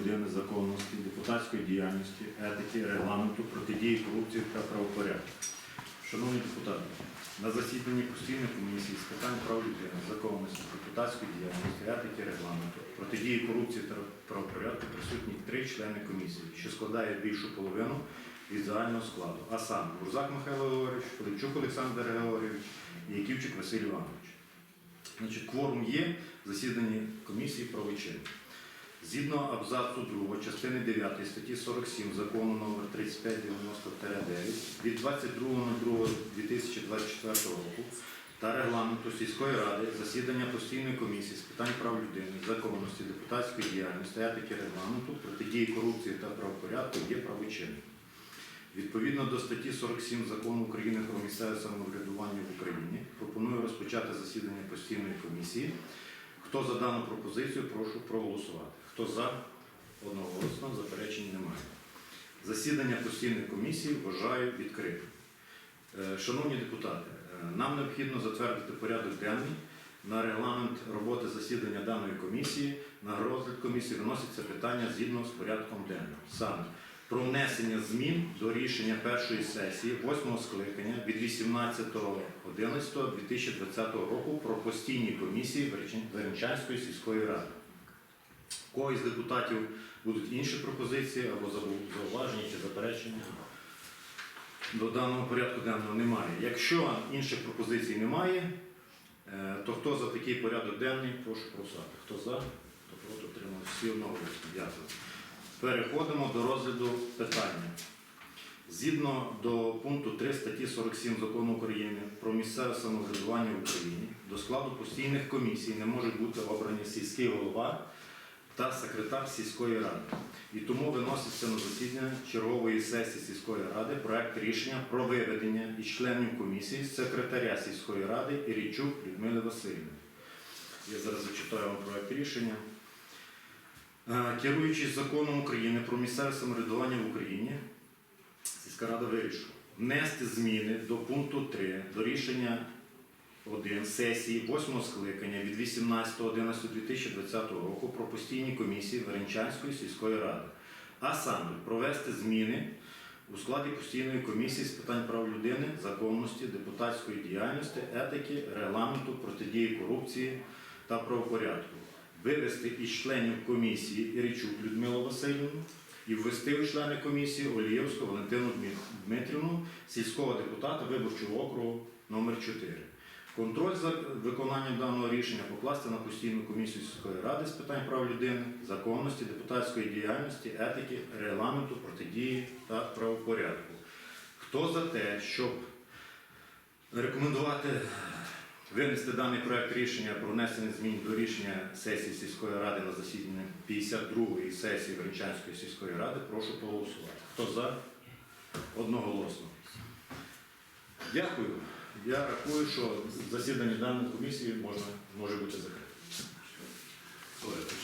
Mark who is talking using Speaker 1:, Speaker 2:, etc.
Speaker 1: людини, законності, депутатської діяльності, етики, регламенту, протидії корупції та правопорядку. Шановні депутати, на засіданні постійної комісії з питань прав людини, законності, депутатської діяльності, етики, регламенту, протидії корупції та правопорядку присутні три члени комісії, що складає більшу половину від загального складу, а саме Бурзак Михайло Григорович, Филипчук Олександр Григорійович і Яківчик Василь Іванович. Значить, кворум є в засіданні комісії правочин. Згідно абзацу 2 частини 9 статті 47 закону номер 3590-9 від 22.02.2024 року та регламенту сільської ради засідання постійної комісії з питань прав людини, законності, депутатської діяльності, етики регламенту, протидії корупції та правопорядку є правочинним. Відповідно до статті 47 закону України про місцеве самоврядування в Україні пропоную розпочати засідання постійної комісії. Хто за дану пропозицію, прошу проголосувати. Хто за? Одноголосно, заперечень немає. Засідання постійної комісії вважаю відкритим. Е, Шановні депутати, е, нам необхідно затвердити порядок денний на регламент роботи засідання даної комісії. На розгляд комісії виноситься питання згідно з порядком денним. Саме про внесення змін до рішення першої сесії 8 скликання від 18.11.2020 року про постійні комісії Веренчанської сільської ради. У когось з депутатів будуть інші пропозиції або зауваження чи заперечення. До даного порядку денного немає. Якщо інших пропозицій немає, е, то хто за такий порядок денний, прошу проголосувати. Хто за, хто проти отримав всі одноголосно. Дякую. Переходимо до розгляду питання. Згідно до пункту 3 статті 47 закону України про місцеве самоврядування в Україні до складу постійних комісій не можуть бути обрані сільський голова та секретар сільської ради. І тому виноситься на засідання чергової сесії сільської ради проект рішення про виведення із членів комісії секретаря сільської ради Ірічук Людмили Васильівни. Я зараз зачитаю вам проект рішення. Е, Керуючись законом України про місцеве самоврядування в Україні, сільська рада вирішила внести зміни до пункту 3 до рішення 1 сесії 8 скликання від 18.11.2020 року про постійні комісії Веренчанської сільської ради, а саме провести зміни у складі постійної комісії з питань прав людини, законності, депутатської діяльності, етики, регламенту, протидії корупції та правопорядку вивести із членів комісії Іричук Людмилу Васильівну і ввести у члени комісії Олієвську Валентину Дмитрівну, сільського депутата виборчого округу номер 4 Контроль за виконанням даного рішення покласти на постійну комісію сільської ради з питань прав людини, законності, депутатської діяльності, етики, регламенту, протидії та правопорядку. Хто за те, щоб рекомендувати Винести даний проект рішення про внесення змін до рішення сесії сільської ради на засідання 52-ї сесії Гринчанської сільської ради. Прошу проголосувати. Хто за? Одноголосно. Дякую. Я рахую, що засідання даної комісії можна, може бути закрите.